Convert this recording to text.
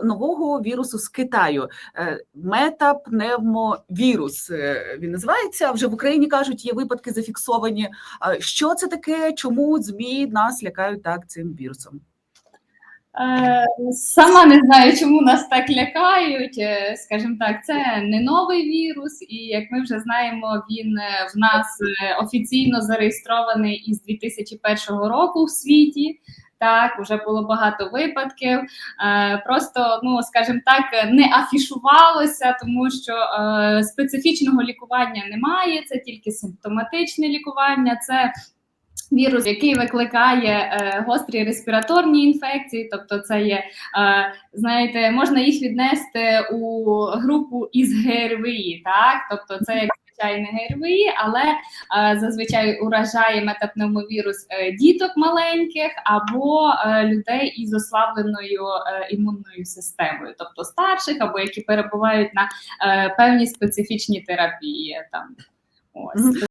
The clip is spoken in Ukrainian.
нового вірусу з Китаю. Е, Метапневмовірус е, він називається. Вже в Україні кажуть, є випадки зафіксовані. Що це таке? Чому ЗМІ нас лякають так цим вірусом? Е, Сама не знаю, чому нас так лякають. Скажімо так, це не новий вірус, і як ми вже знаємо, він в нас офіційно зареєстрований із 2001 року в світі. Так, вже було багато випадків. Е, Просто, ну скажімо так, не афішувалося, тому що е, специфічного лікування немає, це тільки симптоматичне лікування. Це Вірус, який викликає е, гострі респіраторні інфекції, тобто це є, е, знаєте, можна їх віднести у групу із ГРВІ, так? Тобто це як звичайне ГРВІ, але е, зазвичай уражає метапневмовірус е, діток маленьких або е, людей із ослабленою е, імунною системою, тобто старших, або які перебувають на е, певній специфічній терапії. Там. Ось.